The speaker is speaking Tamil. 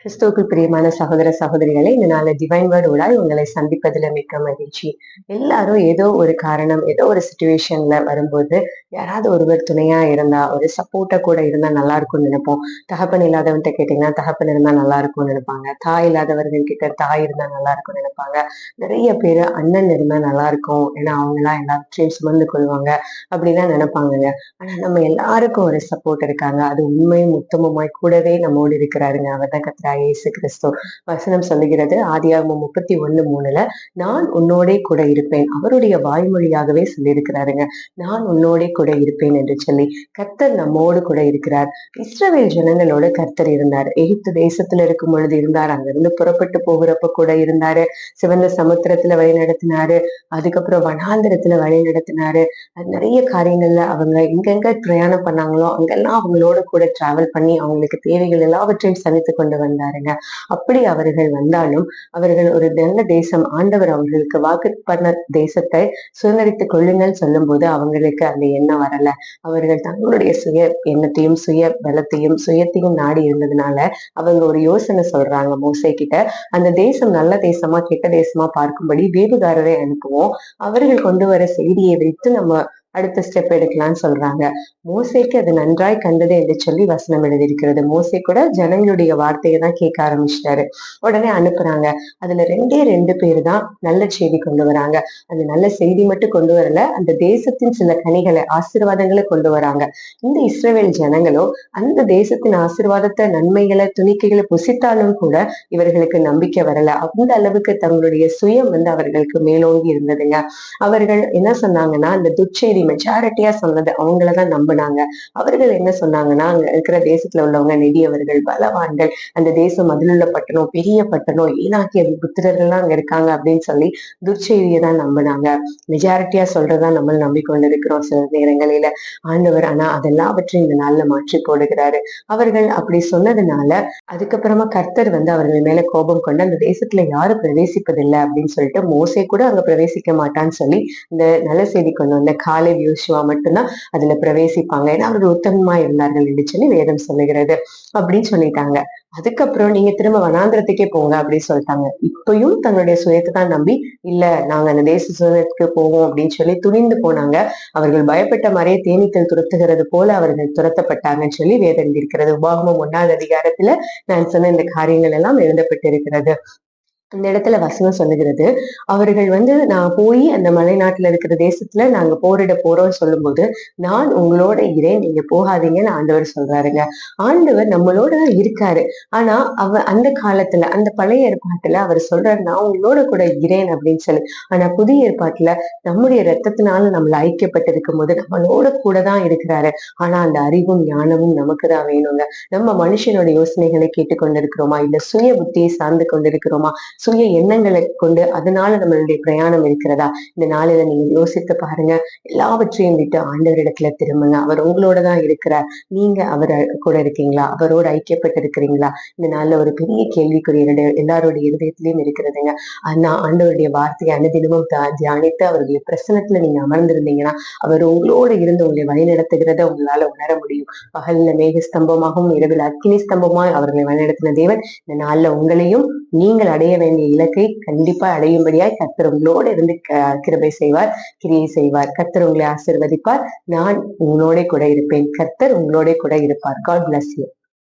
கிறிஸ்துவுக்கு பிரியமான சகோதர சகோதரிகளை இந்த நாள் டிவைன் வேர்டு ஊடாய் உங்களை சந்திப்பதில் மிக்க மகிழ்ச்சி. எல்லாரும் ஏதோ ஒரு காரணம் ஏதோ ஒரு சுச்சுவேஷன்ல வரும்போது யாராவது ஒருவர் துணையா இருந்தா ஒரு சப்போர்ட்டா கூட இருந்தா நல்லா இருக்கும்னு நினைப்போம். தகப்பன் இல்லாதவன்கிட்ட கேட்டீங்கன்னா தகப்பன் இருந்தா நல்லா இருக்கும்னு நினைப்பாங்க. தாய் இல்லாதவர்கள் கிட்ட தாய் இருந்தா நல்லா இருக்கும்னு நினைப்பாங்க. நிறைய பேர் அண்ணன் இருந்தா நல்லா இருக்கும். ஏன்னா அவங்க எல்லாம் எல்லாத்தையும் சுமந்து கொள்வாங்க. அப்படிலாம் நினைப்பாங்க ஆனா நம்ம எல்லாருக்கும் ஒரு சப்போர்ட் இருக்காங்க. அது உண்மையும் உத்தமமாய் கூடவே நம்மோடு இருக்கிறாருங்க. அவர் தான் கத்துறா இயேசு கிறிஸ்து வசனம் சொல்லுகிறது ஆதியாகமம் முப்பத்தி ஒண்ணு மூணுல நான் உன்னோடே கூட இருப்பேன். அவருடைய வாய்மொழியாகவே சொல்லியிருக்கிறாருங்க. நான் உன்னோடே கூட இருப்பேன் என்று சொல்லி கர்த்தர் நம்மோடு கூட இருக்கிறார். இஸ்ரவேல் ஜனங்களோட கர்த்தர் இருந்தார். எகிப்து தேசத்துல இருக்கும் பொழுது இருந்தார். அங்கிருந்து புறப்பட்டு போகிறப்ப கூட இருந்தாரு. சிவந்த சமுத்திரத்துல வழி நடத்தினாரு. அதுக்கப்புறம் வனாந்திரத்துல வழி நடத்தினாரு. நிறைய காரியங்கள்ல அவங்க எங்கெங்க பிரயாணம் பண்ணாங்களோ அங்கெல்லாம் அவங்களோட கூட டிராவல் பண்ணி அவங்களுக்கு தேவைகள் எல்லாவற்றையும் சந்தித்து கொண்டு வந்தாருங்க. அப்படி அவர்கள் வந்தாலும் அவர்கள் ஒரு நல்ல தேசம் ஆண்டவர் அவர்களுக்கு வாக்கு பண்ண தேசத்தை சுதந்திரித்துக் கொள்ளுங்கள் சொல்லும் போது அவங்களுக்கு அந்த எண்ணம் வரல. அவர்கள் தங்களுடைய சுய எண்ணத்தையும் சுய பலத்தையும் சுயத்தையும் நாடி இருந்ததுனால அவங்க ஒரு யோசனை சொல்றாங்க மோசை கிட்ட. அந்த தேசம் நல்ல தேசமா கெட்ட தேசமா பார்க்கும்படி வேவுகாரரை அனுப்புவோம். அவர்கள் கொண்டு வர செய்தியை வைத்து நம்ம அடுத்த ஸ்டெப் எடுக்கலாம்னு சொல்றாங்க. மோசைக்கு அது நன்றாய் கண்டது என்று சொல்லி வசனம் எழுதியிருக்கிறது. மோசை கூட ஜனங்களுடைய வார்த்தையை தான் கேட்க ஆரம்பிச்சிட்டாரு. உடனே அனுப்புறாங்க. அதுல ரெண்டே ரெண்டு பேர் தான் நல்ல செய்தி கொண்டு வராங்க. அந்த நல்ல செய்தி மட்டும் கொண்டு வரல அந்த தேசத்தின் சில கனிகளை ஆசீர்வாதங்களை கொண்டு வராங்க. இந்த இஸ்ரேல் ஜனங்களோ அந்த தேசத்தின் ஆசீர்வாதத்தை நன்மைகளை துணிக்கைகளை புசித்தாலும் கூட இவர்களுக்கு நம்பிக்கை வரல. அந்த அளவுக்கு தங்களுடைய சுயம் வந்து அவர்களுக்கு மேலோங்கி இருந்ததுங்க. அவர்கள் என்ன சொன்னாங்கன்னா அந்த துச்செய்தி மெஜாரிட்டியா சொன்னது அவங்களதான் நம்பினாங்க. அவர்கள் என்ன சொன்னாங்கன்னா அங்க இருக்கிற தேசத்துல உள்ளவங்க நெடியவர்கள் பலவான்கள் அந்த தேசம் அதிலுள்ள பட்டணம் பெரிய பட்டணம் ஈனாக்கிய புத்திரர்கள்லாம் அங்க இருக்காங்க அப்படின்னு சொல்லி துர்ச்செய்தியை தான் நம்பினாங்க. மெஜாரிட்டியா சொல்றதா நம்ம நம்பிக்கொண்டிருக்கிறோம் சில நேரங்களில. ஆண்டவர் ஆனா அதெல்லாவற்றையும் இந்த நாள்ல மாற்றி போடுகிறாரு. அவர்கள் அப்படி சொன்னதுனால அதுக்கப்புறமா கர்த்தர் வந்து அவர்கள் மேல கோபம் கொண்டு அந்த தேசத்துல யாரும் பிரவேசிப்பதில்லை அப்படின்னு சொல்லிட்டு மோசை கூட அங்க பிரவேசிக்க மாட்டான்னு சொல்லி இந்த நல்ல செய்தி கொண்டு வந்த காலை யோசுவா மட்டும்தான் அதுல பிரவேசிப்பாங்க. ஏன்னா அவர்கள் உத்தமமா இருந்தார்கள் என்று சொல்லி வேதம் சொல்லுகிறது அப்படின்னு சொல்லிட்டாங்க. அதுக்கப்புறம் நீங்க திரும்ப வனாந்திரத்துக்கே போங்க அப்படின்னு சொல்லிட்டாங்க. இப்பயும் தன்னுடைய சுயத்தை தான் நம்பி இல்ல நாங்க அந்த தேச சுதந்திரத்துக்கு போவோம் அப்படின்னு சொல்லி துணிந்து போனாங்க. அவர்கள் பயப்பட்ட மாதிரியே தேனீக்கள் துரத்துகிறது போல அவர்கள் துரத்தப்பட்டாங்கன்னு சொல்லி வேதம் இருக்கிறது. உபாகமம் ஒன்னாவது அதிகாரத்துல நான் சொன்ன இந்த காரியங்கள் எல்லாம் எழுதப்பட்டிருக்கிறது. இந்த இடத்துல வசனம் சொல்லுகிறது. அவர்கள் வந்து நான் போய் அந்த மலைநாட்டுல இருக்கிற தேசத்துல நாங்க போரிட போறோம்னு சொல்லும்போது நான் உங்களோட இரேன் நீங்க போகாதீங்கன்னு ஆண்டவர் சொல்றாருங்க. ஆண்டவர் நம்மளோட தான் இருக்காரு. ஆனா அவ அந்த காலத்துல அந்த பழைய ஏற்பாட்டுல அவர் சொல்றாரு நான் உங்களோட கூட இரேன் அப்படின்னு சொல்லி. ஆனா புதிய ஏற்பாட்டுல நம்முடைய ரத்தத்தினால நம்மள ஐக்கியப்பட்டிருக்கும் போது நம்மளோட கூட தான் இருக்கிறாரு. ஆனா அந்த அறிவும் ஞானமும் நமக்கு தான் வேணுங்க. நம்ம மனுஷனோட யோசனைகளை கேட்டுக்கொண்டிருக்கிறோமா? இல்ல சுய புத்தியை சார்ந்து கொண்டிருக்கிறோமா? சுய எண்ணங்களை கொண்டு அதனால நம்மளுடைய பிரயாணம் இருக்கிறதா? இந்த நாளில நீங்க யோசித்து பாருங்க. எல்லாவற்றையும் விட்டு ஆண்டவர் இடத்துல திரும்புங்க. அவர் உங்களோட தான் இருக்கிறார். நீங்க அவர் கூட இருக்கீங்களா? அவரோட ஐக்கியப்பட்டு இருக்கிறீங்களா இந்த நாள்ல ஒரு பெரிய கேள்விக்குரிய எல்லாருடைய இருதயத்திலையும் இருக்கிறதுங்க. ஆனா ஆண்டவருடைய வார்த்தையை அனுதினமும் தியானித்து அவருடைய பிரசனத்துல நீங்க அமர்ந்திருந்தீங்கன்னா அவர் உங்களோட இருந்து உங்களை வழிநடத்துகிறத உங்களால உணர முடியும். பகல்ல மேக ஸ்தம்பமாகவும் இரவில் அக்கினி ஸ்தம்பமாக அவர்களை வழிநடத்தின தேவன் இந்த நாள்ல உங்களையும் நீங்கள் அடைய வேண்டிய இலக்கை கண்டிப்பா அடையும்படியாய் கர்த்தர் உங்களோட இருந்து கிருபை செய்வார் கிரியை செய்வார். கத்தர் உங்களை ஆசிர்வதிப்பார். நான் உங்களோட கூட இருப்பேன். கர்த்தர் உங்களோட கூட இருப்பார். God bless you